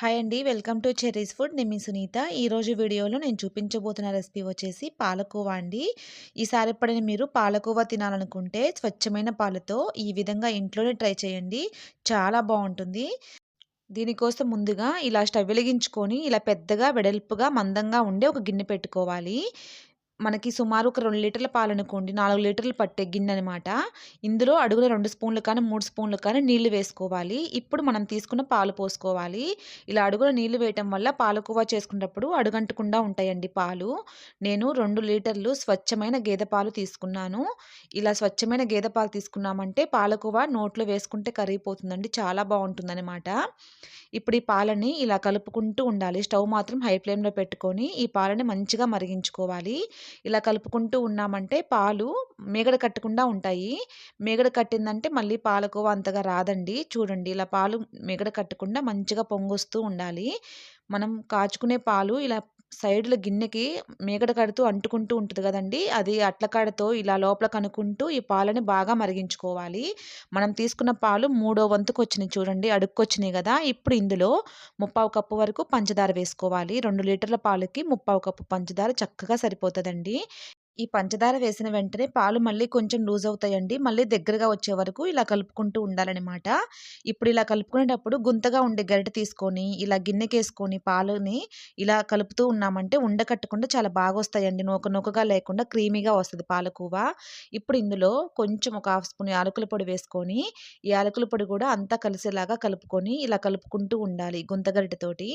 Hi అండి. Welcome to Cherry's food. నేను మీ సునీత. ఈరోజు వీడియోలో నేను చూపించబోతున్న రెసిపీ వచ్చేసి పాలకోవా అండి. ఈసారి ఎప్పుడైనా మీరు పాలకోవా తినాలనుకుంటే స్వచ్ఛమైన పాలతో ఈ విధంగా ఇంట్లోనే ట్రై చేయండి. చాలా బాగుంటుంది. దీనికోసం ముందుగా ఇలా స్టవ్ వెలిగించుకొని ఇలా పెద్దగా వెడల్పుగా మందంగా ఉండే ఒక గిన్నె పెట్టుకోవాలి. మనకి సుమారు ఒక రెండు లీటర్ల పాలు అనుకోండి నాలుగు లీటర్లు పట్టే గిన్నె అనమాట ఇందులో అడుగున రెండు స్పూన్లు కానీ మూడు స్పూన్లు కానీ నీళ్ళు వేసుకోవాలి. ఇప్పుడు మనం తీసుకున్న పాలు పోసుకోవాలి. ఇలా అడుగున నీళ్ళు వేయటం వల్ల పాలకోవా చేసుకున్నప్పుడు అడుగంటకుండా ఉంటాయండి పాలు. నేను రెండు లీటర్లు స్వచ్ఛమైన గేదె పాలు తీసుకున్నాను. ఇలా స్వచ్ఛమైన గేదె పాలు తీసుకున్నామంటే పాలకోవా నోట్లో వేసుకుంటే కరిగిపోతుందండి. చాలా బాగుంటుందన్నమాట. ఇప్పుడు ఈ పాలని ఇలా కలుపుకుంటూ ఉండాలి. స్టవ్ మాత్రం హై ఫ్లేమ్లో పెట్టుకొని ఈ పాలని మంచిగా మరిగించుకోవాలి. ఇలా కలుపుకుంటూ ఉన్నామంటే పాలు మేగడ కట్టకుండా ఉంటాయి. మేగడ కట్టిందంటే మళ్ళీ పాలకోవా అంతగా రాదండి. చూడండి ఇలా పాలు మేగడ కట్టకుండా మంచిగా పొంగొస్తూ ఉండాలి. మనం కాచుకునే పాలు ఇలా సైడ్లో గిన్నెకి మీగడ కడుతూ అంటుకుంటూ ఉంటుంది కదండి అది అట్ల కాడతో ఇలా లోపల కనుక్కుంటూ ఈ పాలని బాగా మరిగించుకోవాలి. మనం తీసుకున్న పాలు మూడో వంతుకు వచ్చినాయి చూడండి అడుక్కొచ్చినాయి కదా. ఇప్పుడు ఇందులో ముప్పావు కప్పు వరకు పంచదార వేసుకోవాలి. రెండు లీటర్ల పాలకి ముప్పావు కప్పు పంచదార చక్కగా సరిపోతుందండి. ఈ పంచదార వేసిన వెంటనే పాలు మళ్ళీ కొంచెం లూజ్ అవుతాయండి. మళ్ళీ దగ్గరగా వచ్చే వరకు ఇలా కలుపుకుంటూ ఉండాలన్నమాట. ఇప్పుడు ఇలా కలుపుకునేటప్పుడు గుంతగా ఉండే గరిటె తీసుకొని ఇలా గిన్నెకేసుకొని పాలుని ఇలా కలుపుతూ ఉన్నామంటే ఉండకట్టకుండా చాలా బాగా వస్తాయండి నూక నూకగా లేకుండా క్రీమీగా వస్తుంది పాలకూవ. ఇప్పుడు ఇందులో కొంచెం ఒక హాఫ్ స్పూన్ యాలకుల పొడి వేసుకొని ఈ యాలకుల పొడి కూడా అంతా కలిసేలాగా కలుపుకొని ఇలా కలుపుకుంటూ ఉండాలి గుంత గరిటెతోటి.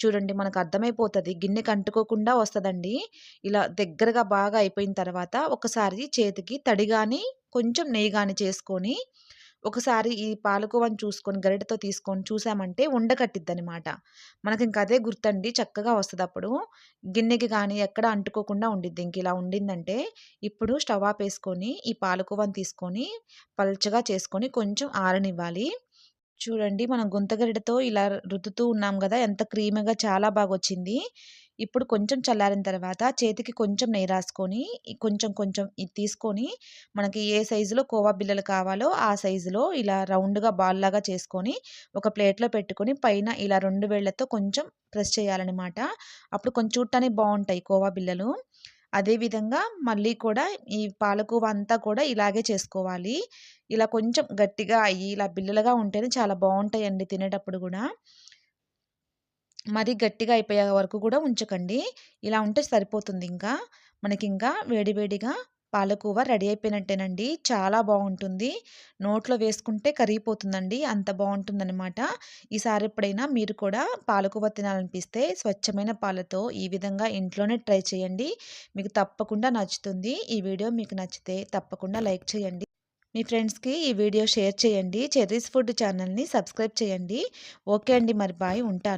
చూడండి మనకు అర్థమైపోతుంది. గిన్నెకి అంటుకోకుండా వస్తుందండి. ఇలా దగ్గరగా బాగా అయిపోయి అయిపోయిన తర్వాత ఒకసారి చేతికి తడి కానీ కొంచెం నెయ్యి కానీ చేసుకొని ఒకసారి ఈ పాలకోవాని చూసుకొని గరిటతో తీసుకొని చూసామంటే ఉండకట్టిద్ది అనమాట మనకి ఇంకా అదే గుర్తండి చక్కగా వస్తుంది అప్పుడు గిన్నెకి కానీ ఎక్కడ అంటుకోకుండా ఉండిద్ది. ఇంక ఇలా ఉండిందంటే ఇప్పుడు స్టవ్ ఆఫ్ వేసుకొని ఈ పాలకోవాని తీసుకొని పల్చగా చేసుకొని కొంచెం ఆరనివ్వాలి. చూడండి మనం గుంతగరిటతో ఇలా రుద్దుతూ ఉన్నాం కదా ఎంత క్రీమీగా చాలా బాగా వచ్చింది ఇప్పుడు కొంచెం చల్లారిన తర్వాత చేతికి కొంచెం నెయ్యి రాసుకొని కొంచెం కొంచెం ఇది తీసుకొని మనకి ఏ సైజులో కోవా బిల్లలు కావాలో ఆ సైజులో ఇలా రౌండ్గా బాల్ లాగా చేసుకొని ఒక ప్లేట్లో పెట్టుకొని పైన ఇలా రెండు వేళ్ళతో కొంచెం ప్రెస్ చేయాలన్నమాట. అప్పుడు కొంచెం చూడటానికి బాగుంటాయి కోవా బిల్లలు. అదేవిధంగా మళ్ళీ కూడా ఈ పాలకోవ అంతా కూడా ఇలాగే చేసుకోవాలి. ఇలా కొంచెం గట్టిగా అయ్యి ఇలా బిల్లలుగా ఉంటేనే చాలా బాగుంటాయండి తినేటప్పుడు కూడా. మరీ గట్టిగా అయిపోయే వరకు కూడా ఉంచకండి. ఇలా ఉంటే సరిపోతుంది ఇంకా. మనకి ఇంకా వేడివేడిగా పాలకూవ రెడీ అయిపోయినట్టేనండి. చాలా బాగుంటుంది. నోట్లో వేసుకుంటే కరిగిపోతుందండి. అంత బాగుంటుందన్నమాట. ఈసారి ఎప్పుడైనా మీరు కూడా పాలకూవ తినాలనిపిస్తే స్వచ్ఛమైన పాలతో ఈ విధంగా ఇంట్లోనే ట్రై చేయండి. మీకు తప్పకుండా నచ్చుతుంది. ఈ వీడియో మీకు నచ్చితే తప్పకుండా లైక్ చేయండి. మీ ఫ్రెండ్స్కి ఈ వీడియో షేర్ చేయండి. చెర్రీస్ ఫుడ్ ఛానల్ని సబ్స్క్రైబ్ చేయండి. ఓకే అండి. మరి బాయ్. ఉంటాను.